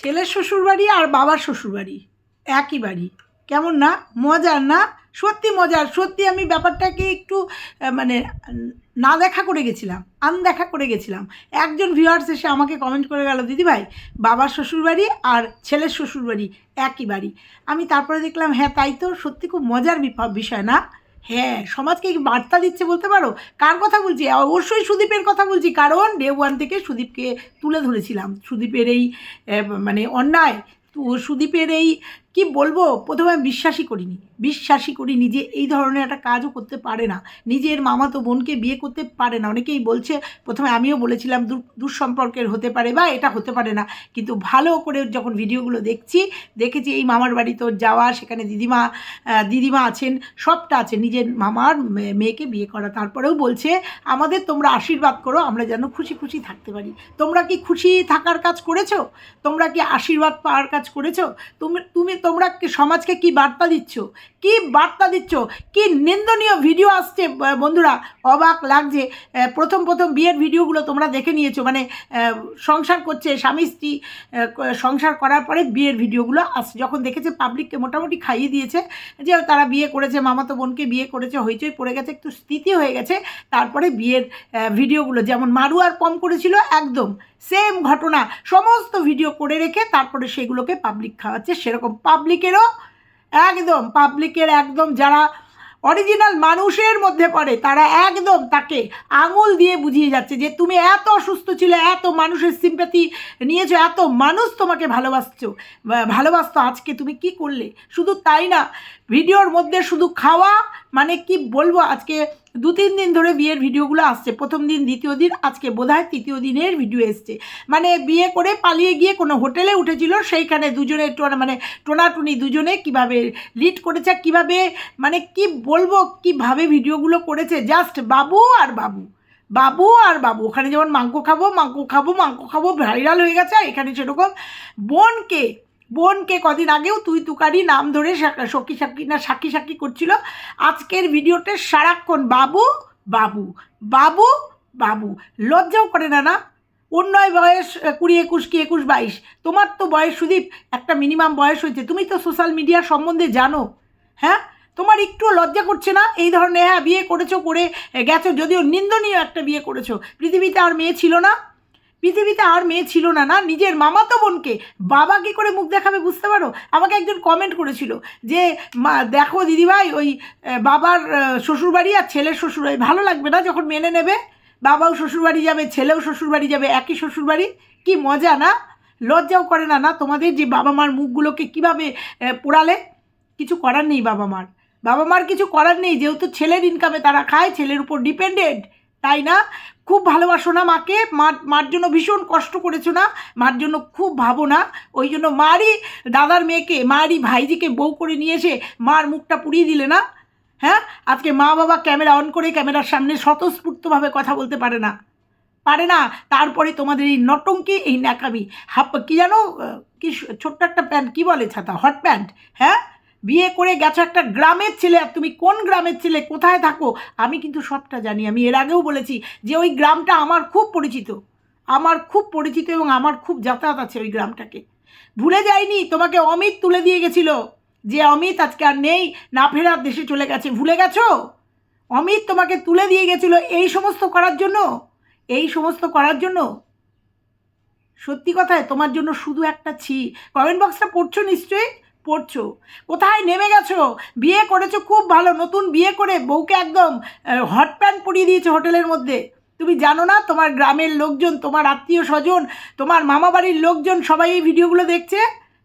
ছেলের শ্বশুরবাড়ি আর বাবার শ্বশুরবাড়ি। একই বাড়ি। কেমন না? মজার না? সত্যি মজার। সত্যি আমি ব্যাপারটাকে একটু মানে না দেখা করে গেছিলাম, আনদেখা করে গেছিলাম। একজন ভিউয়ার্স এসে আমাকে কমেন্ট করে গেল দিদিভাই বাবার শ্বশুরবাড়ি আর ছেলের শ্বশুরবাড়ি একই বাড়ি। আমি তারপরে দেখলাম হ্যাঁ তাই তো। সত্যি খুব মজার বিষয় না? হ্যাঁ সমাজকে বার্তা দিচ্ছে বলতে পারো? কার কথা বলছি? অবশ্যই সুদীপের কথা বলছি, কারণ ডে ওয়ান থেকে সুদীপকে তুলে ধরেছিলাম। সুদীপের এই মানে অন্যায়, তো সুদীপের এই কি বলব? প্রথমে বিশ্বাসই করিনি। বিশ্বাসই করিনি যে এই ধরনের একটা কাজও করতে পারে না। নিজের মামা তো বোনকে বিয়ে করতে পারে না। অনেকেই বলছে, প্রথমে আমিও বলেছিলাম দুঃসম্পর্কের হতে পারে বা এটা হতে পারে না। কিন্তু ভালো করে যখন ভিডিওগুলো দেখছি, দেখেছি এই মামার বাড়ি তোর যাওয়া, সেখানে দিদিমা দিদিমা আছেন, সবটা আছে। নিজের মামার মেয়েকে বিয়ে করা। তারপরেও বলছে, আমাদের তোমরা আশীর্বাদ করো, আমরা যেন খুশি খুশি থাকতে পারি। তোমরা কি খুশি থাকার কাজ করেছ? তোমরা কি আশীর্বাদ পাওয়ার কাজ করেছ? তুমি তুমি তোমরা সমাজকে কি বার্তা দিচ্ছ? কি বার্তা দিচ্ছ? কি নিন্দনীয় ভিডিও আসছে বন্ধুরা? অবাক লাগছে। প্রথম প্রথম বিয়ের ভিডিওগুলো তোমরা দেখে নিয়েছো। মানে সংসার করছে স্বামী স্ত্রী সংসার করার পরে বিয়ের ভিডিওগুলো আসছে। যখন দেখেছে পাবলিককে মোটামুটি খাইয়ে দিয়েছে, যে তারা বিয়ে করেছে, মামাতো বোনকে বিয়ে করেছে, হইচই পড়ে গেছে, একটু স্থিতি হয়ে গেছে, তারপরে বিয়ের ভিডিওগুলো যেমন মারুয়ার পম করেছিল, একদম সেম ঘটনা। সমস্ত ভিডিও করে রেখে তারপরে সেগুলোকে পাবলিক খাওয়াচ্ছে, সেরকম পাবলিকেরও একদম পাবলিকের একদম যারা অরিজিনাল মানুষের মধ্যে পড়ে, তারা একদম তাকে আঙুল দিয়ে বুঝিয়ে যাচ্ছে যে তুমি এত অসুস্থ ছিলে, এত মানুষের সিম্প্যাথি নিয়েছো, এত মানুষ তোমাকে ভালোবাসছো ভালোবাসতো, আজকে তুমি কি করলে? শুধু তাই না, ভিডিওর মধ্যে শুধু খাওয়া মানে কি বলব, আজকে দু তিন দিন ধরে বিয়ের ভিডিওগুলো আসছে। প্রথম দিন, দ্বিতীয় দিন, আজকে বোধহয় তৃতীয় দিনের ভিডিও এসছে। মানে বিয়ে করে পালিয়ে গিয়ে কোনো হোটেলে উঠেছিল, সেইখানে দুজনে মানে টোনাটুনি দুজনে কীভাবে লিড করেছে, কীভাবে মানে কি বলব, কীভাবে ভিডিওগুলো করেছে জাস্ট বাবু আর বাবু। বাবু আর বাবু। ওখানে যেমন মাংস খাব মাংস খাব মাংস খাব ভাইরাল হয়ে গেছে এখানে সেরকম বোনকে বোনকে কদিন আগেও তুই তুকারি নাম ধরে সখী সাক্ষী না, সাক্ষী সাক্ষী করছিল। আজকের ভিডিওতে সারাক্ষণ বাবু বাবু বাবু বাবু। লজ্জাও করে না না? অন্যয় বয়স কুড়ি একুশ কি একুশ বাইশ? তোমার তো বয়স সুদীপ, একটা মিনিমাম বয়স হয়েছে। তুমি তো সোশ্যাল মিডিয়া সম্বন্ধে জানো হ্যাঁ? তোমার একটু লজ্জা করছে না? এই ধরনের হ্যাঁ বিয়ে করেছ করে গেছো, যদিও নিন্দনীয় একটা বিয়ে করেছ। পৃথিবীতে আর মেয়ে ছিল না? পৃথিবীতে আর মেয়ে ছিল না না? নিজের মামাতো বোনকে। বাবা কী করে মুখ দেখাবে বুঝতে পারো? আমাকে একজন কমেন্ট করেছিল যে, মা, দেখো দিদিভাই, ওই বাবার শ্বশুরবাড়ি আর ছেলের শ্বশুরবাড়ি ভালো লাগবে না যখন মেনে নেবে? বাবাও শ্বশুরবাড়ি যাবে, ছেলেও শ্বশুরবাড়ি যাবে, একই শ্বশুরবাড়ি? কি মজা, না? লজ্জাও করে না না? তোমাদের যে বাবা মার মুখগুলোকে কীভাবে পোড়ালে? কিছু করার নেই বাবা মার। বাবা মার কিছু করার নেই, যেহেতু ছেলের ইনকামে তারা খায়, ছেলের উপর ডিপেন্ডেন্ট তাই না? খুব ভালোবাসো না মাকে। মার মার জন্য ভীষণ কষ্ট করেছ না? মার জন্য খুব ভাবো না। ওই জন্য মারই দাদার মেয়েকে, মারই ভাইজিকে বউ করে নিয়ে এসে মার মুখটা পুড়িয়ে দিলে না? হ্যাঁ? আজকে মা বাবা ক্যামেরা অন করে ক্যামেরার সামনে স্বতঃস্ফূর্তভাবে কথা বলতে পারে না। পারে না? তারপরে তোমাদের এই নটঙ্কি, এই ন্যাকামি। হাপ কী জানো? কি ছোট্ট একটা প্যান্ট, কী বলে ছাতা? হট প্যান্ট হ্যাঁ? বিয়ে করে গেছো একটা গ্রামের ছেলে, আর তুমি কোন গ্রামের ছেলে, কোথায় থাকো? আমি কিন্তু সবটা জানি, আমি এর আগেও বলেছি যে ওই গ্রামটা আমার খুব পরিচিত। আমার খুব পরিচিত এবং আমার খুব যাতায়াত আছে ওই গ্রামটাকে। ভুলে যাইনি, তোমাকে অমিত তুলে দিয়ে গেছিল। যে অমিত আজকে আর নেই, না ফেরার দেশে চলে গেছে। ভুলে গেছো? অমিত তোমাকে তুলে দিয়ে গেছিল এই সমস্ত করার জন্য? এই সমস্ত করার জন্য? সত্যি কথায় তোমার জন্য শুধু একটা ছি। কমেন্ট বক্সটা পড়ছো নিশ্চয়ই? পড়ছো? কোথায় নেমে গেছো? বিয়ে করেছ খুব ভালো, নতুন বিয়ে করে বউকে একদম হট প্যান্ট পরিয়ে দিয়েছে হোটেলের মধ্যে। তুমি জানো না, তোমার গ্রামের লোকজন, তোমার আত্মীয় স্বজন, তোমার মামাবাড়ির লোকজন সবাই এই ভিডিওগুলো দেখছে?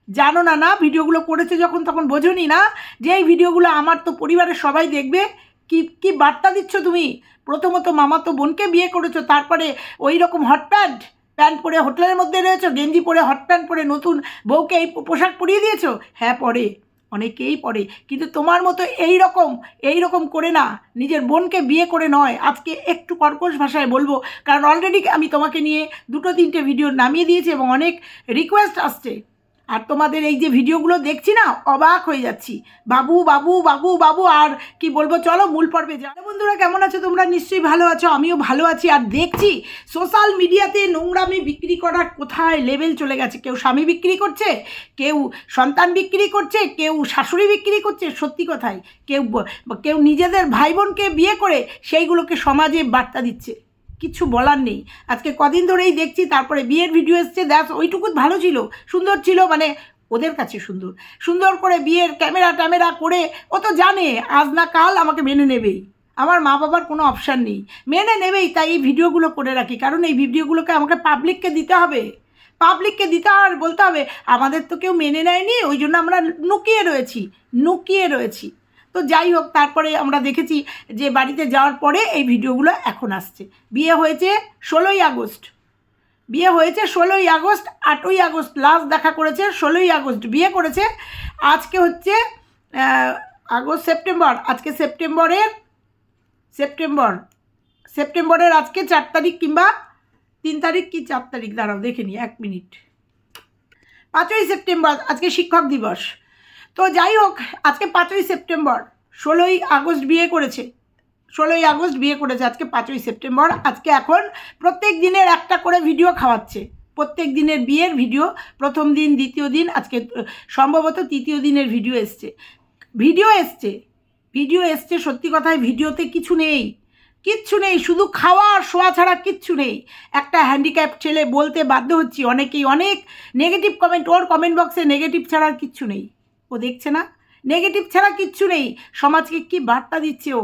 জানো না না? ভিডিওগুলো করেছে যখন তখন বোঝোনি না যে এই ভিডিওগুলো আমার তো পরিবারের সবাই দেখবে? কি কি বার্তা দিচ্ছ তুমি? প্রথমত মামা তো বোনকে বিয়ে করেছ, তারপরে ওই রকম হট প্যান্ট প্যান্ট পরে হোটেলের মধ্যে রয়েছো, গেঞ্জি পরে, হট প্যান্ট পরে, নতুন বউকে এই পোশাক পরিয়ে দিয়েছ? হ্যাঁ পরে। অনেকেই পরে। কিন্তু তোমার মতো এই রকম এই রকম করে না। নিজের বোনকে বিয়ে করে নয়। আজকে একটু কর্কশ ভাষায় বলব, কারণ অলরেডি আমি তোমাকে নিয়ে দুটো তিনটে ভিডিও নামিয়ে দিয়েছি এবং অনেক রিকোয়েস্ট আসছে। আর তোমাদের এই যে ভিডিওগুলো দেখছি না, অবাক হয়ে যাচ্ছি। বাবু বাবু বাবু বাবু, আর কি বলব, চলো মূল পর্বে যাও বন্ধুরা, কেমন আছো তোমরা? নিশ্চয়ই ভালো আছো, আমিও ভালো আছি। আর দেখছি সোশ্যাল মিডিয়াতে নোংরামি বিক্রি করার কোথায় লেভেল চলে গেছে? কেউ স্বামী বিক্রি করছে, কেউ সন্তান বিক্রি করছে, কেউ শাশুড়ি বিক্রি করছে, সত্যি কথাই। কেউ কেউ নিজেদের ভাই বোনকে বিয়ে করে, সেইগুলোকে সমাজে বার্তা দিচ্ছে। কিছু বলার নেই। আজকে কদিন ধরেই দেখছি তারপরে বিয়ের ভিডিও এসছে দেখ ওইটুকু ভালো ছিল, সুন্দর ছিল মানে ওদের কাছে সুন্দর। সুন্দর করে বিয়ের ক্যামেরা ট্যামেরা করে, ও তো জানে, আজ না কাল আমাকে মেনে নেবেই। আমার মা বাবার কোনো অপশান নেই। মেনে নেবেই, তাই এই ভিডিওগুলো করে রাখি। কারণ এই ভিডিওগুলোকে আমাকে পাবলিককে দিতে হবে। পাবলিককে দিতে আর বলতে হবে, আমাদের তো কেউ মেনে নেয়নি, ওই জন্য আমরা নুকিয়ে রয়েছি নুকিয়ে রয়েছি। তো যাই হোক, তারপরে আমরা দেখেছি যে বাড়িতে যাওয়ার পরে এই ভিডিওগুলো এখন আসছে। বিয়ে হয়েছে ষোলোই আগস্ট। বিয়ে হয়েছে ষোলোই আগস্ট, আটই আগস্ট লাস্ট দেখা করেছে ষোলোই আগস্ট। বিয়ে করেছে আজকে হচ্ছে আগস্ট সেপ্টেম্বর। আজকে সেপ্টেম্বরের, সেপ্টেম্বর। সেপ্টেম্বরের আজকে চার তারিখ কিংবা তিন তারিখ কি চার তারিখ? দাঁড়াও, দেখে নি, এক মিনিট। পাঁচই সেপ্টেম্বর, আজকে শিক্ষক দিবস। তো যাই হোক, আজকে পাঁচই সেপ্টেম্বর, ষোলোই আগস্ট বিয়ে করেছে। ষোলোই আগস্ট বিয়ে করেছে আজকে পাঁচই সেপ্টেম্বর। আজকে এখন প্রত্যেক দিনের একটা করে ভিডিও খাওয়াচ্ছে। প্রত্যেক দিনের বিয়ের ভিডিও প্রথম দিন, দ্বিতীয় দিন, আজকে সম্ভবত তৃতীয় দিনের ভিডিও এসছে। ভিডিও এসছে। ভিডিও এসছে, সত্যি কথায় ভিডিওতে কিছু নেই। কিচ্ছু নেই, শুধু খাওয়া আর শোয়া ছাড়া কিচ্ছু নেই। একটা হ্যান্ডিক্যাপ ছেলে বলতে বাধ্য হচ্ছি, অনেকেই অনেক নেগেটিভ কমেন্ট ওর কমেন্ট বক্সে নেগেটিভ ছাড়া আর কিচ্ছু নেই। ও দেখছে না। নেগেটিভ ছাড়া কিচ্ছু নেই। সমাজকে কি বার্তা দিচ্ছে ও?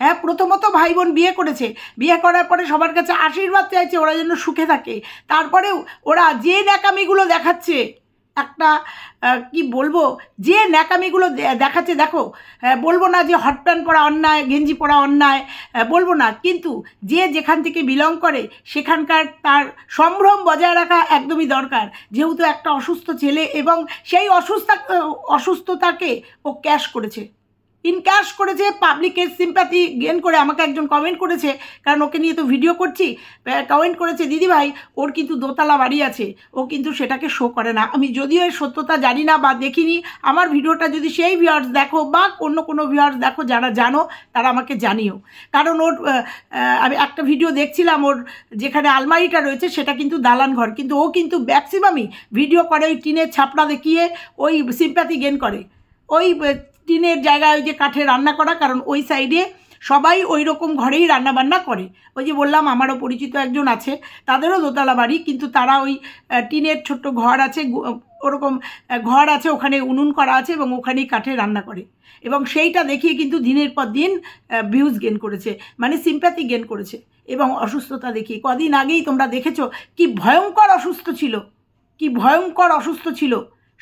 হ্যাঁ প্রথমত ভাই বোন বিয়ে করেছে। বিয়ে করার পরে সবার কাছে আশীর্বাদ চাইছে, ওরা যেন সুখে থাকে। তারপরেও ওরা যে ন্যাকামিগুলো দেখাচ্ছে একটা কি বলব, যে ন্যাকামিগুলো দেখাচ্ছে, দেখো বলব না যে হট প্যান্ট পরা অন্যায়, গেঞ্জি পরা অন্যায় বলব না। কিন্তু যে যেখান থেকে বিলং করে, সেখানকার তার সম্ভ্রম বজায় রাখা একদমই দরকার। যেহেতু একটা অসুস্থ ছেলে এবং সেই অসুস্থ অসুস্থতাকে ও ক্যাশ করেছে। ইনক্যাশ করেছে পাবলিকের সিম্প্যাথি গেন করে আমাকে একজন কমেন্ট করেছে, কারণ ওকে নিয়ে তো ভিডিও করছি কমেন্ট করেছে, দিদি ভাই, ওর কিন্তু দোতলা বাড়ি আছে, ও কিন্তু সেটাকে শো করে না। আমি যদিও এর সত্যতা জানি না বা দেখিনি, আমার ভিডিওটা যদি সেই ভিউয়ার্স দেখো বা অন্য কোনো ভিউয়ার্স দেখো যারা জানো, তারা আমাকে জানিও। কারণ ওর আমি একটা ভিডিও দেখছিলাম, ওর যেখানে আলমারিটা রয়েছে, সেটা কিন্তু দালান ঘর। কিন্তু ও কিন্তু ম্যাক্সিমামই ভিডিও করে ওই টিনের ছাপড়া দেখিয়ে ওই সিম্প্যাথি গেন করে। ওই টিনের জায়গায় ওই যে কাঠে রান্না করা, কারণ ওই সাইডে সবাই ওই রকম ঘরেই রান্না বান্না করে। ওই যে বললাম, আমারও পরিচিত একজন আছে, তাদেরও দোতলা বাড়ি, কিন্তু তারা ওই টিনের ছোট্ট ঘর আছে ওরকম ঘর আছে, ওখানে উনুন করা আছে এবং ওখানেই কাঠে রান্না করে। এবং সেইটা দেখিয়ে কিন্তু দিনের পর দিন ভিউজ গেন করেছে মানে সিম্প্যাথি গেন করেছে এবং অসুস্থতা দেখিয়ে। কদিন আগেই তোমরা দেখেছ, কি ভয়ঙ্কর অসুস্থ ছিল, কি ভয়ঙ্কর অসুস্থ ছিল।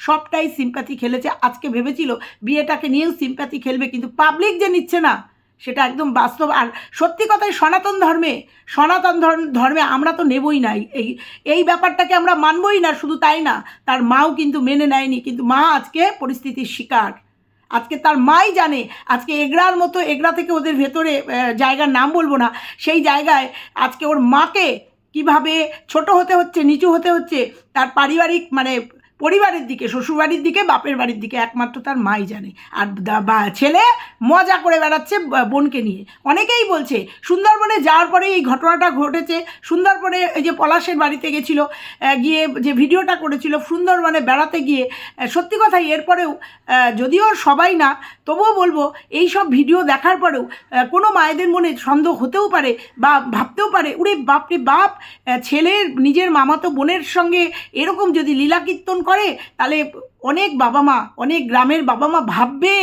সবটাই সিম্প্যাথি খেলেছে। আজকে ভেবেছিল বিয়েটাকে নিয়েও সিম্প্যাথি খেলবে, কিন্তু পাবলিক যে নিচ্ছে না, সেটা একদম বাস্তব। আর সত্যি কথাই সনাতন ধর্মে, সনাতন ধর্ম আমরা তো নেবই নাই এই এই ব্যাপারটাকে আমরা মানবই না, শুধু তাই না, তার মাও কিন্তু মেনে নেয়নি। কিন্তু মা আজকে পরিস্থিতির শিকার। আজকে তার মাই জানে, আজকে এগড়ার মতো এগড়া থেকে ওদের ভেতরে জায়গার নাম বলব না, সেই জায়গায় আজকে ওর মাকে কীভাবে ছোট হতে হচ্ছে, নিচু হতে হচ্ছে, তার পারিবারিক মানে পরিবারের দিকে, শ্বশুরবাড়ির দিকে, বাপের বাড়ির দিকে, একমাত্র তার মাই জানে। আর বা- ছেলে মজা করে বেড়াচ্ছে বোনকে নিয়ে। অনেকেই বলছে, সুন্দরবনে যাওয়ার পরে এই ঘটনাটা ঘটেছে। সুন্দরবনে এই যে পলাশের বাড়িতে গেছিল গিয়ে যে ভিডিওটা করেছিল, সুন্দরবনে বেড়াতে গিয়ে সত্যি কথাই এরপরেও যদিও সবাই না, তবুও বলব, এই সব ভিডিও দেখার পরেও কোনো মায়েদের মনে সন্দেহ হতেও পারে বা ভাবতেও পারে, উরে বাপরে বাপ ছেলের, নিজের মামাতো বোনের সঙ্গে এরকম যদি লীলা কীর্তন করে তাহলে অনেক বাবা মা, অনেক গ্রামের বাবা মা ভাববে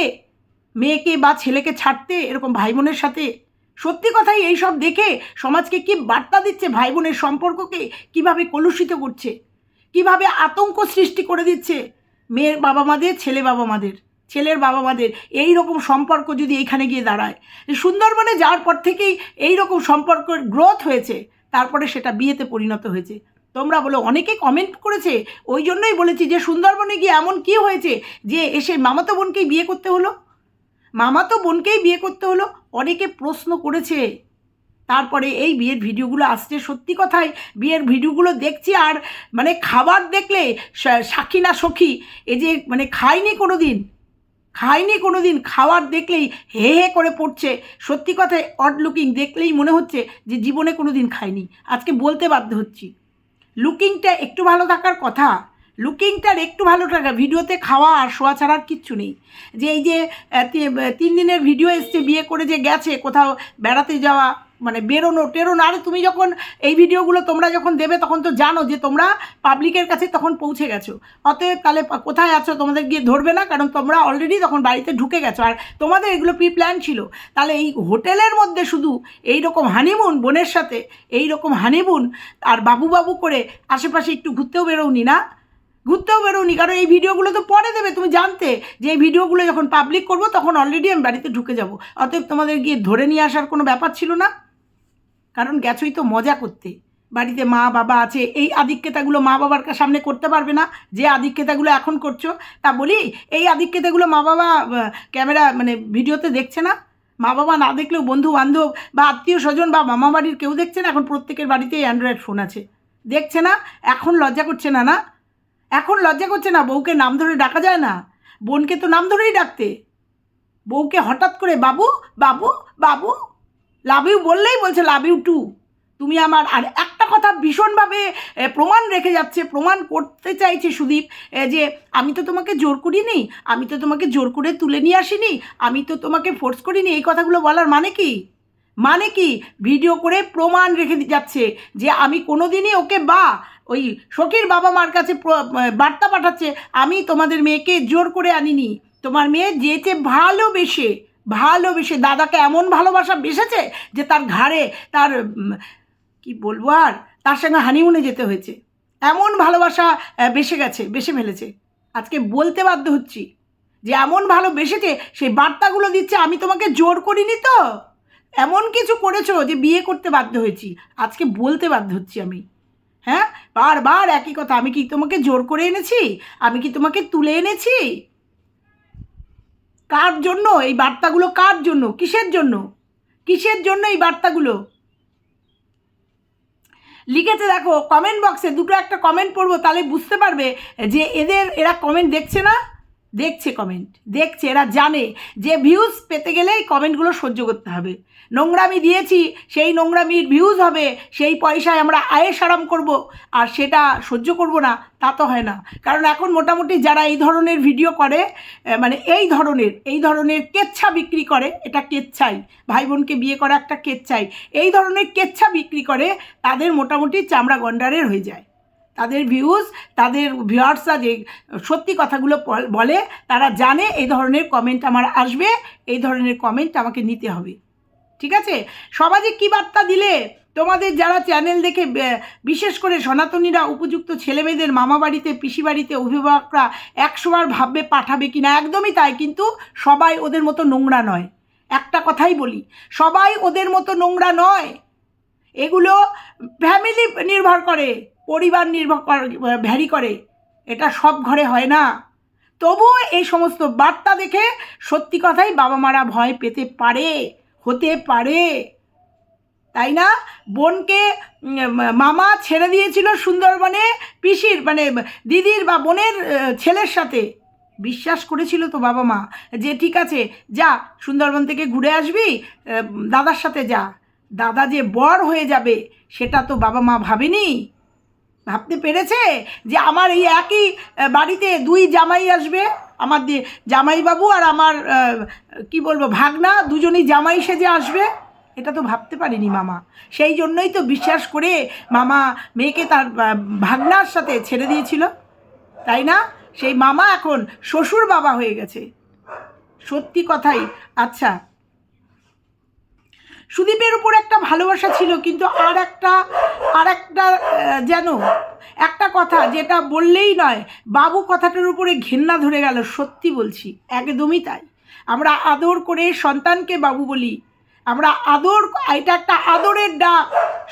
মেয়েকে বা ছেলেকে ছাড়তে এরকম ভাই বোনের সাথে। সত্যি কথাই এই সব দেখে সমাজকে কি বার্তা দিচ্ছে ভাই বোনের সম্পর্ককে? কীভাবে কলুষিত করছে? কীভাবে আতঙ্ক সৃষ্টি করে দিচ্ছে মেয়ের বাবা মাদের, ছেলে বাবা মাদের? ছেলের বাবা মাদের এই রকম সম্পর্ক যদি এইখানে গিয়ে দাঁড়ায় সুন্দরবনে যাওয়ার পর থেকেই এই রকম সম্পর্কের গ্রোথ হয়েছে, তারপরে সেটা বিয়েতে পরিণত হয়েছে। তোমরা বলো, অনেকে কমেন্ট করেছে, ওই জন্যই বলেছি যে সুন্দরবনে গিয়ে এমন কি হয়েছে যে এসে মামাতো বোনকেই বিয়ে করতে হলো? মামাতো বোনকেই বিয়ে করতে হলো? অনেকে প্রশ্ন করেছে। তারপরে এই বিয়ের ভিডিওগুলো আসছে সত্যি কথাই বিয়ের ভিডিওগুলো দেখছি আর মানে খাবার দেখলে সাক্ষী না সখী? এই যে মানে খায়নি কোনো দিন খায়নি কোনো দিন খাবার দেখলেই হে হে করে পড়ছে। সত্যি কথায় অড লুকিং দেখলেই মনে হচ্ছে যে জীবনে কোনো দিন খায়নি আজকে বলতে বাধ্য হচ্ছি। লুকিংটা একটু ভালো থাকার কথা। লুকিংটার একটু ভালো টাকা ভিডিওতে খাওয়া আর শোয়া ছাড়ার কিচ্ছু নেই। যে এই যে তিন দিনের ভিডিও এসছে, বিয়ে করে যে গেছে, কোথাও বেড়াতে যাওয়া মানে বেরোনো, টেরোনো, আরে তুমি যখন এই ভিডিওগুলো তোমরা যখন দেবে, তখন তো জানো যে তোমরা পাবলিকের কাছে তখন পৌঁছে গেছো। অতএব তাহলে কোথায় আছো তোমাদের গিয়ে ধরবে না, কারণ তোমরা অলরেডি তখন বাড়িতে ঢুকে গেছো। আর তোমাদের এগুলো প্রি প্ল্যান ছিল। তাহলে এই হোটেলের মধ্যে শুধু এই রকম হানিমুন বোনের সাথে এই রকম হানিমুন আর বাবু বাবু করে আশেপাশে একটু ঘুরতেও বেরোনি না? ঘুরতেও বেরোনি, কারণ এই ভিডিওগুলো তো পরে দেবে, তুমি জানতে যে এই ভিডিওগুলো যখন পাবলিক করব তখন অলরেডি আমি বাড়িতে ঢুকে যাব। অতএব তোমাদের গিয়ে ধরে নিয়ে আসার কোনো ব্যাপার ছিল না? কারণ গেছোই তো মজা করতে। বাড়িতে মা বাবা আছে, এই আধিক্যতাগুলো মা বাবার সামনে করতে পারবে না, যে আধিক্যতাগুলো এখন করছ। তা বলি, এই আধিক্যতাগুলো মা বাবা ক্যামেরা মানে ভিডিওতে দেখছে না? মা বাবা না দেখলেও বন্ধু বান্ধব বা আত্মীয় স্বজন বা মামা বাড়ির কেউ দেখছে না? এখন প্রত্যেকের বাড়িতেই অ্যান্ড্রয়েড ফোন আছে। দেখছে না? এখন লজ্জা করছে না না? এখন লজ্জা করছে না, বউকে নাম ধরে ডাকা যায় না? বোনকে তো নাম ধরেই ডাকতে। বউকে হঠাৎ করে বাবু বাবু বাবু লাভ ইউ বললেই বলছে লাভ ইউ টু তুমি আমার আর একটা কথা ভীষণভাবে প্রমাণ রেখে যাচ্ছে, প্রমাণ করতে চাইছে সুদীপ যে আমি তো তোমাকে জোর করিনি, আমি তো তোমাকে জোর করে তুলে নিয়ে আসিনি, আমি তো তোমাকে ফোর্স করিনি, এই কথাগুলো বলার মানে কি? মানে কি? ভিডিও করে প্রমাণ রেখে যাচ্ছে যে আমি কোনো দিনই ওকে বা ওই সখীর বাবা মার কাছে বার্তা পাঠাচ্ছে, আমি তোমাদের মেয়েকে জোর করে আনিনি। তোমার মেয়ে যেতে ভালোবেসে ভালোবেসে, দাদাকে এমন ভালোবাসা বেসেছে যে তার ঘাড়ে, তার কি বলব আর, তার সঙ্গে হানিমুনে যেতে হয়েছে। এমন ভালোবাসা বেসে গেছে, বেসে ফেলেছে। আজকে বলতে বাধ্য হচ্ছি যে এমন ভালো বেসেছে সেই বার্তাগুলো দিচ্ছে, আমি তোমাকে জোর করিনি তো? এমন কিছু করেছ যে বিয়ে করতে বাধ্য হয়েছি। আজকে বলতে বাধ্য হচ্ছি আমি। হ্যাঁ? বারবার একই কথা। আমি কি তোমাকে জোর করে এনেছি? আমি কি তোমাকে তুলে এনেছি? কার জন্য? এই বার্তাগুলো কার জন্য? কিসের জন্য? কিসের জন্য এই বার্তাগুলো? লিখেছে দেখো কমেন্ট বক্সে দুটো একটা কমেন্ট পড়ব, তাহলে বুঝতে পারবে যে এদের, এরা কমেন্ট দেখছে না? দেখছে কমেন্ট দেখছে, এরা জানে যে ভিউজ পেতে গেলে এই কমেন্টগুলো সহ্য করতে হবে। নোংরামি দিয়েছি, সেই নোংরামির ভিউজ হবে, সেই পয়সায় আমরা আয়েস সারাম করব, আর সেটা সহ্য করব না, তা তো হয় না। কারণ এখন মোটামুটি যারা এই ধরনের ভিডিও করে মানে এই ধরনের এই ধরনের কেচ্ছা বিক্রি করে, এটা কেচ্ছাই। ভাই বোনকে বিয়ে করা একটা কেচ্ছাই। এই ধরনের কেচ্ছা বিক্রি করে, তাদের মোটামুটি চামড়া গন্ডারের হয়ে যায়। তাদের ভিউজ তাদের ভিউয়ার্সরা যে সত্যি কথাগুলো বলে তারা জানে, এই ধরনের কমেন্ট আমার আসবে, এই ধরনের কমেন্ট আমাকে নিতে হবে। ঠিক আছে? সমাজে কী বার্তা দিলে তোমাদের যারা চ্যানেল দেখে বিশেষ করে সনাতনীরা উপযুক্ত ছেলেমেয়েদের মামা বাড়িতে পিসি বাড়িতে অভিভাবকরা একশোবার ভাববে পাঠাবে কি না একদমই তাই, কিন্তু সবাই ওদের মতো নোংরা নয়। একটা কথাই বলি, সবাই ওদের মতো নোংরা নয়। এগুলো ফ্যামিলি নির্ভর করে, পরিবার নির্ভর ভ্যারি করে। এটা সব ঘরে হয় না। তবুও এই সমস্ত বার্তা দেখে সত্যি কথাই বাবা মারা ভয় পেতে পারে। হতে পারে। তাই না? বোনকে মামা ছেড়ে দিয়েছিল সুন্দরবনে পিসির মানে দিদির বা বোনের ছেলের সাথে। বিশ্বাস করেছিল তো বাবা মা যে ঠিক আছে, যা, সুন্দরবন থেকে ঘুরে আসবি দাদার সাথে যা। দাদা যে বর হয়ে যাবে, সেটা তো বাবা মা ভাবেনি। ভাবতে পেরেছে যে আমার এই একই বাড়িতে দুই জামাই আসবে? আমার দিয়ে জামাইবাবু আর আমার কি বলব, ভাগনা দুজনেই জামাই সেজে আসবে। এটা তো ভাবতে পারিনি মামা। সেই জন্যই তো বিশ্বাস করে মামা মেয়েকে তার ভাগনার সাথে ছেড়ে দিয়েছিল। তাই না? সেই মামা এখন শ্বশুর বাবা হয়ে গেছে। সত্যি কথাই। আচ্ছা সুদীপের উপর একটা ভালোবাসা ছিল, কিন্তু আর একটা আর একটা যেন একটা কথা যেটা বললেই নয়, বাবু কথাটার উপরে ঘেন্না ধরে গেল, সত্যি বলছি, একদমই তাই। আমরা আদর করে সন্তানকে বাবু বলি, আমরা আদর, এটা একটা আদরের ডাক,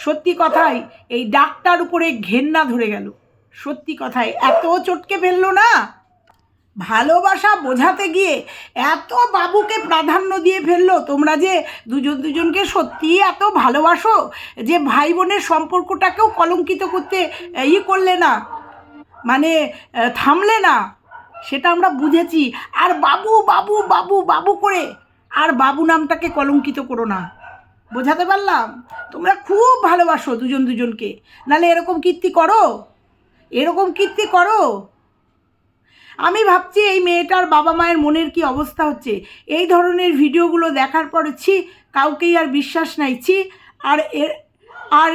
সত্যি কথাই, এই ডাকটার উপরে ঘেন্না ধরে গেল, সত্যি কথাই, এত চটকে ফেলল না। ভালোবাসা বোঝাতে গিয়ে এত বাবুকে প্রাধান্য দিয়ে ফেলল, তোমরা যে দুজন দুজনকে সত্যিই এত ভালোবাসো যে ভাই বোনের সম্পর্কটাকেও কলঙ্কিত করতে ই করলে না মানে থামলে না, সেটা আমরা বুঝেছি। আর বাবু বাবু বাবু বাবু করে, আর বাবু নামটাকে কলঙ্কিত করো না। বোঝাতে পারলাম? তোমরা খুব ভালোবাসো দুজন দুজনকে। নালে এরকম কীর্তি করো? এরকম কীর্তি করো? আমি ভাবছি এই মেয়েটার বাবা মায়ের মনের কি অবস্থা হচ্ছে? এই ধরনের ভিডিওগুলো দেখার পরে ছি, কাউকেই আর বিশ্বাস নাই, ছি। আর এর আর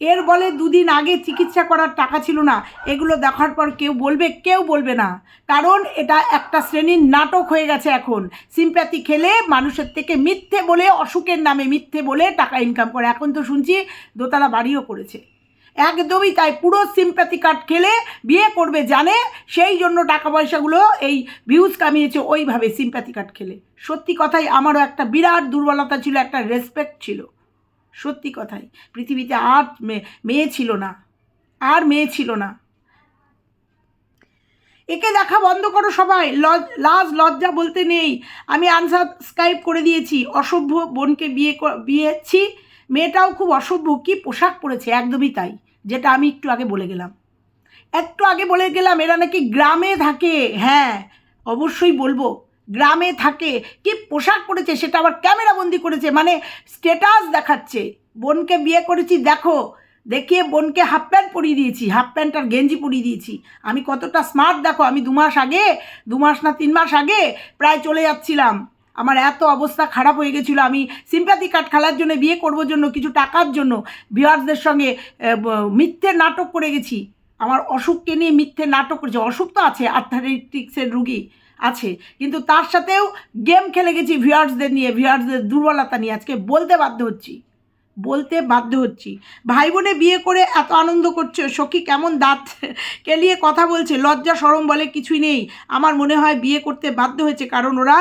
এর বলে দুদিন আগে চিকিৎসা করার টাকা ছিল না, এগুলো দেখার পর কেউ বলবে কেউ বলবে না। কারণ এটা একটা শ্রেণির নাটক হয়ে গেছে এখন। সিম্প্যাথি খেলে মানুষের থেকে মিথ্যে বলে অসুখের নামে মিথ্যে বলে টাকা ইনকাম করে। এখন তো শুনছি দোতলা বাড়িও করেছে। একদমই তাই, পুরো সিম্প্যাথি কার্ড খেলে বিয়ে করবে, জানে, সেই জন্য টাকা পয়সাগুলো এই ভিউজ কামিয়েছে, ওইভাবে সিম্প্যাথি কার্ড খেলে। সত্যি কথাই, আমারও একটা বিরাট দুর্বলতা ছিল, একটা রেসপেক্ট ছিল। সত্যি কথাই, পৃথিবীতে আর মেয়ে ছিল না, আর মেয়ে ছিল না। একে দেখা বন্ধ করো সবাই, লজ, লাজ, লজ্জা বলতে নেই। আমি আনসাবস্ক্রাইব করে দিয়েছি, অসভ্য বোনকে বিয়ে বিয়েছি, মেয়েটাও খুব অসভ্য, কি পোশাক পরেছে, একদমই তাই। যেটা আমি একটু আগে বলে গেলাম। একটু আগে বলে গেলাম, এরা নাকি গ্রামে থাকে। হ্যাঁ অবশ্যই বলব, গ্রামে থাকে। কি পোশাক পরেছে সেটা আবার ক্যামেরাবন্দি করেছে মানে স্টেটাস দেখাচ্ছে। বোনকে বিয়ে করেছি, দেখো, দেখিয়ে বোনকে হাফ প্যান্ট পরিয়ে দিয়েছি হাফ প্যান্ট আর গেঞ্জি পরিয়ে দিয়েছি। আমি কতটা স্মার্ট দেখো, আমি দু মাস আগে, দু মাস না তিন মাস আগে প্রায় চলে যাচ্ছিলাম। আমার এত অবস্থা খারাপ হয়ে গেছিল। আমি সিম্প্যাথি কার্ড খেলার জন্য, বিয়ে করবার জন্য, কিছু টাকার জন্য ভিউয়ার্সদের সঙ্গে মিথ্যে নাটক করে গেছি। আমার অসুখকে নিয়ে মিথ্যে নাটক করেছে। অসুখ তো আছে আর্থারাইটিক্সের রুগী আছে। কিন্তু তার সাথেও গেম খেলে গেছি ভিউয়ার্সদের নিয়ে ভিউয়ার্সদের দুর্বলতা নিয়ে। আজকে বলতে বাধ্য হচ্ছি, বলতে বাধ্য হচ্ছি। ভাই বোনে বিয়ে করে এত আনন্দ করছে? সখী কেমন দাঁত? কেলিয়ে কথা বলছে? লজ্জা সরম বলে কিছুই নেই। আমার মনে হয় বিয়ে করতে বাধ্য হয়েছে। কারণ ওরা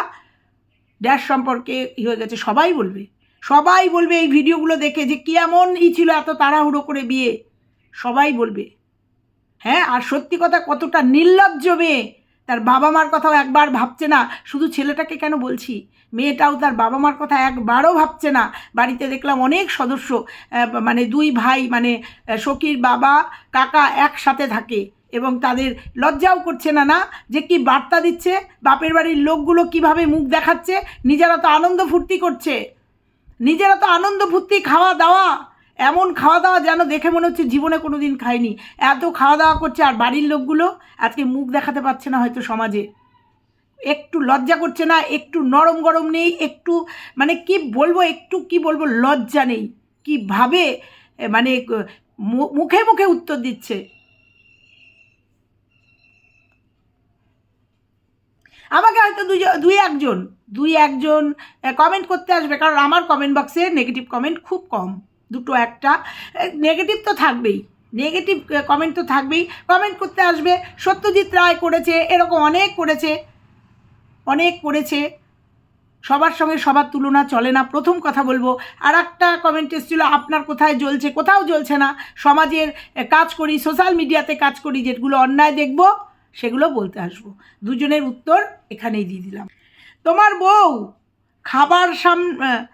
ড্যাশ সম্পর্কে হয়ে গেছে, সবাই বলবে। সবাই বলবে এই ভিডিওগুলো দেখে যে কি এমন ই ছিল এত তাড়াহুড়ো করে বিয়ে। সবাই বলবে। হ্যাঁ আর সত্যি কথা কতটা নির্লজ্জ মেয়ে। তার বাবা মার কথাও একবার ভাবছে না। শুধু ছেলেটাকে কেন বলছি? মেয়েটাও তার বাবা মার কথা একবারও ভাবছে না। বাড়িতে দেখলাম অনেক সদস্য মানে দুই ভাই মানে সখীর বাবা, কাকা একসাথে থাকে। এবং তাদের লজ্জাও করছে না না? যে কি বার্তা দিচ্ছে? বাপের বাড়ির লোকগুলো কীভাবে মুখ দেখাচ্ছে? নিজেরা তো আনন্দ ফুর্তি করছে। নিজেরা তো আনন্দ ফুর্তি, খাওয়া দাওয়া। এমন খাওয়া দাওয়া যেন দেখে মনে হচ্ছে জীবনে কোনো দিন খায়নি। এত খাওয়া দাওয়া করছে আর বাড়ির লোকগুলো আজকে মুখ দেখাতে পারছে না হয়তো সমাজে। একটু লজ্জা করছে না? একটু নরম গরম নেই? একটু মানে কি বলব, একটু কি বলব, লজ্জা নেই। কীভাবে মানে মুখে মুখে উত্তর দিচ্ছে? আমাকে হয়তো দুজন দুই একজন দুই একজন কমেন্ট করতে আসবে, কারণ আমার কমেন্ট বক্সে নেগেটিভ কমেন্ট খুব কম, দুটো একটা। নেগেটিভ তো থাকবেই নেগেটিভ কমেন্ট তো থাকবেই। কমেন্ট করতে আসবে, সত্যজিৎ রায় করেছে, এরকম অনেক করেছে অনেক করেছে, সবার সঙ্গে সবার তুলনা চলে না। প্রথম কথা বলব আর একটা কমেন্ট এসেছিল, আপনার কোথায় জ্বলছে, কোথাও জ্বলছে না, সমাজের কাজ করি সোশ্যাল মিডিয়াতে কাজ করি, যেগুলো অন্যায় দেখব সেগুলো বলতে আসব। দুজনের উত্তর এখানেই দিয়ে দিলাম। তোমার বউ খাবার সাম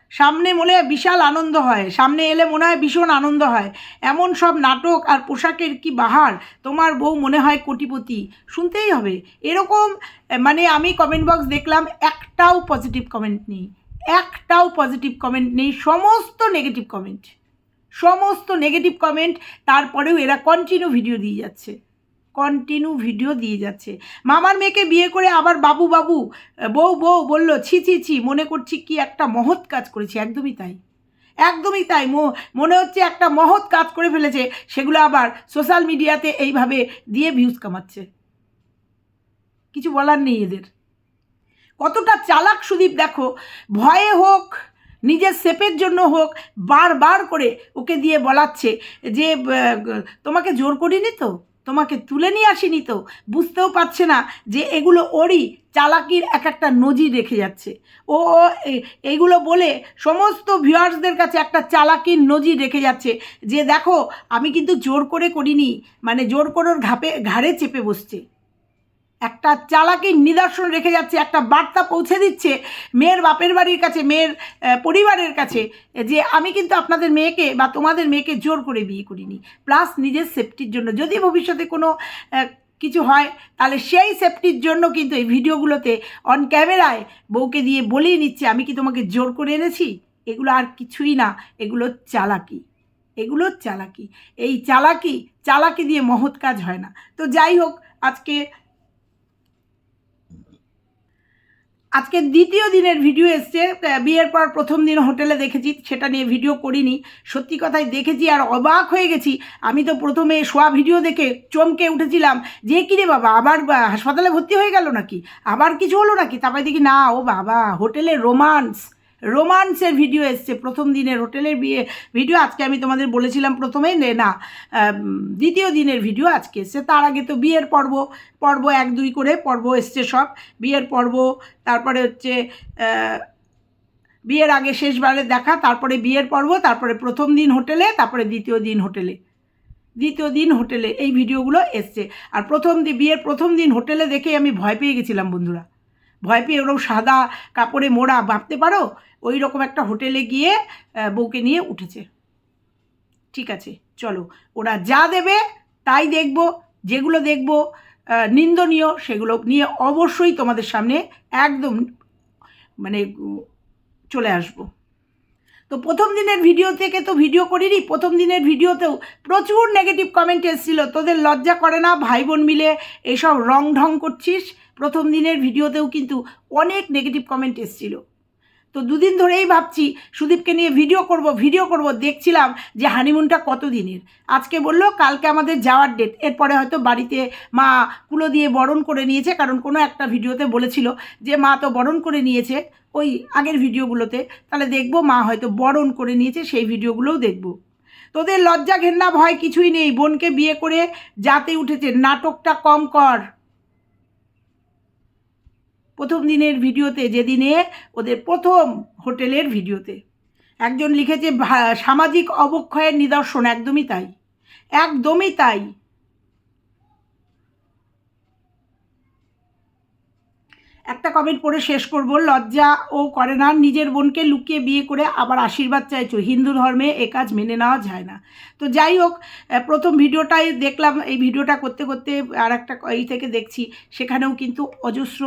সামনে মনে বিশাল আনন্দ হয়। সামনে এলে মনে হয় ভীষণ আনন্দ হয়। এমন সব নাটক আর পোশাকের কি বাহার? তোমার বউ মনে হয় কোটিপতি। শুনতেই হবে। এরকম মানে আমি কমেন্ট বক্স দেখলাম, একটাও পজিটিভ কমেন্ট নেই। একটাও পজিটিভ কমেন্ট নেই। সমস্ত নেগেটিভ কমেন্ট সমস্ত নেগেটিভ কমেন্ট তারপরেও এরা কন্টিনিউ ভিডিও দিয়ে যাচ্ছে। কন্টিনিউ ভিডিও দিয়ে যাচ্ছে। মামার মেয়েকে বিয়ে করে আবার বাবু বাবু, বউ বউ বলল, ছি ছি ছি, মনে করছি কি একটা মহৎ কাজ করেছি, একদমই তাই। একদমই তাই মনে হচ্ছে একটা মহৎ কাজ করে ফেলেছে, সেগুলো আবার সোশ্যাল মিডিয়াতে এইভাবে দিয়ে ভিউজ কামাচ্ছে। কিছু বলার নেই এদের। কতটা চালাক সুদীপ দেখো, ভয়ে হোক, নিজের সেপের জন্য হোক, বারবার করে ওকে দিয়ে বলাচ্ছে যে তোমাকে জোর করিনি তো? তোমাকে তুলে নিয়ে আসিনি তো। বুঝতেও পারছে না যে এগুলো ওরই চালাকির এক একটা নজির রেখে যাচ্ছে। ও এইগুলো বলে সমস্ত ভিউয়ার্সদের কাছে একটা চালাকির নজির রেখে যাচ্ছে যে দেখো, আমি কিন্তু জোর করে করিনি মানে জোর করে ওর ঘাপে, ঘাড়ে চেপে বসছে। একটা চালাকির নিদর্শন রেখে যাচ্ছে, একটা বার্তা পৌঁছে দিচ্ছে মেয়ের বাপের বাড়ির কাছে, মেয়ের পরিবারের কাছে, যে আমি কিন্তু আপনাদের মেয়েকে বা তোমাদের মেয়েকে জোর করে বিয়ে করিনি। প্লাস নিজের সেফটির জন্য। যদি ভবিষ্যতে কোনো কিছু হয়, তাহলে সেই সেফটির জন্য কিন্তু এই ভিডিওগুলোতে অন ক্যামেরায় বউকে দিয়ে বলেই নিচ্ছে, আমি কি তোমাকে জোর করে এনেছি? এগুলো আর কিছুই না। এগুলো চালাকি। এগুলো চালাকি। এই চালাকি চালাকি দিয়ে মহৎ কাজ হয় না। তো যাই হোক, আজকে আজকে দ্বিতীয় দিনের ভিডিও এসছে বিয়ের পর প্রথম দিন হোটেলে দেখেছি, সেটা নিয়ে ভিডিও করিনি। সত্যি কথাই দেখেছি আর অবাক হয়ে গেছি। আমি তো প্রথমে শোয়া ভিডিও দেখে চমকে উঠেছিলাম যে কী রে বাবা, আবার হাসপাতালে ভর্তি হয়ে গেল নাকি? আবার কিছু হলো নাকি? তারপরে দেখি, না, ও বাবা হোটেলে রোমান্স রোমান্সের ভিডিও এসছে, প্রথম দিনের হোটেলের বিয়ে ভিডিও আজকে আমি তোমাদের বলেছিলাম প্রথমেই নে দ্বিতীয় দিনের ভিডিও আজকে এসছে, তার আগে তো বিয়ের পর্ব পর্ব এক দুই করে পর্ব এসছে সব, বিয়ের পর্ব, তারপরে হচ্ছে বিয়ের আগে শেষবারে দেখা, তারপরে বিয়ের পর্ব, তারপরে প্রথম দিন হোটেলে, তারপরে দ্বিতীয় দিন হোটেলে। দ্বিতীয় দিন হোটেলে এই ভিডিওগুলো এসছে। আর প্রথম দিন বিয়ের প্রথম দিন হোটেলে দেখে আমি ভয় পেয়ে গেছিলাম বন্ধুরা। ভয় পেয়ে ওরকম সাদা কাপড়ে মোড়া ভাবতে পারো? ওই রকম একটা হোটেলে গিয়ে বউকে নিয়ে উঠেছে। ঠিক আছে, চলো। ওরা যা দেবে, তাই দেখব, যেগুলো দেখব নিন্দনীয়, সেগুলো নিয়ে অবশ্যই তোমাদের সামনে একদম মানে চলে আসব। তো প্রথম দিনের ভিডিও থেকে তো ভিডিও করিনি, প্রথম দিনের ভিডিওতেও প্রচুর নেগেটিভ কমেন্ট এসেছিল। তোদের লজ্জা করে না ভাই বোন মিলে এসব রং ঢং করছিস? প্রথম দিনের ভিডিওতেও কিন্তু অনেক নেগেটিভ কমেন্ট এসেছিল। তো দুদিন ধরেই ভাবছি সুদীপকে নিয়ে ভিডিও করব ভিডিও করব। দেখছিলাম যে হানিমুনটা কত দিনের আজকে বলল কালকে আমাদের যাওয়ার ডেট এরপরে হয়তো বাড়িতে মা কুলো দিয়ে বরণ করে নিয়েছে, কারণ কোনো একটা ভিডিওতে বলেছিল যে মা তো বরণ করে নিয়েছে ওই আগের ভিডিওগুলোতে। তাহলে দেখব মা হয়তো বরণ করে নিয়েছে, সেই ভিডিওগুলোও দেখব। তোদের লজ্জা ঘেন্না ভয় কিছুই নেই। বোনকে বিয়ে করে যাতে উঠেছে। নাটকটা কম কর। প্রথম দিনের ভিডিওতে, যেদিনে ওদের প্রথম হোটেলের ভিডিওতে। একজন লিখেছে সামাজিক অবক্ষয়ের নিদর্শন, একদমই তাই। একদমই তাই। একটা কমেন্ট পড়ে শেষ করব, লজ্জা ও করে না। নিজের বোনকে লুকিয়ে বিয়ে করে আবার আশীর্বাদ চাইছো। হিন্দু ধর্মে এ কাজ মেনে নেওয়া যায় না। তো যাই হোক প্রথম ভিডিওটাই দেখলাম, এই ভিডিওটা করতে করতে আর একটা এই থেকে দেখছি, সেখানেও কিন্তু অজস্র,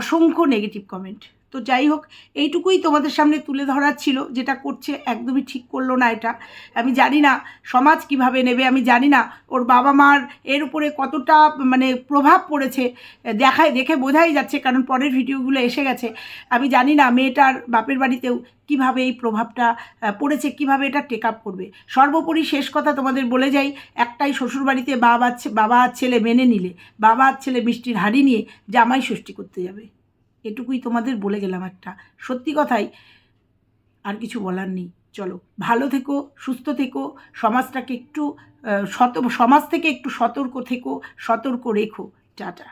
অসংখ্য নেগেটিভ কমেন্ট তো যাই হোক, এইটুকুই তোমাদের সামনে তুলে ধরার ছিল, যেটা করছে একদমই ঠিক করল না এটা। আমি জানি না সমাজ কীভাবে নেবে, আমি জানি না ওর বাবা মার এর উপরে কতটা মানে প্রভাব পড়েছে, দেখায়, দেখে বোঝাই যাচ্ছে, কারণ পরের ভিডিওগুলো এসে গেছে। আমি জানি না মেয়েটার বাপের বাড়িতেও কীভাবে এই প্রভাবটা পড়েছে, কীভাবে এটা টেক আপ করবে। সর্বোপরি শেষ কথা তোমাদের বলে যাই, একটাই শ্বশুরবাড়িতে বাবা বাবা ছেলে মেনে নিলে, বাবা ছেলে মিষ্টির হাড়ি নিয়ে জামাই ষষ্ঠী করতে যাবে। এটুকুই তোমাদের বলে গেলাম একটা। সত্যি কথাই, আর কিছু বলার নেই। চলো, ভালো থেকো, সুস্থ থেকো, সমাজটাকে একটু সত, সমাজ থেকে একটু সতর্ক থেকো, সতর্ক রেখো। টাটা।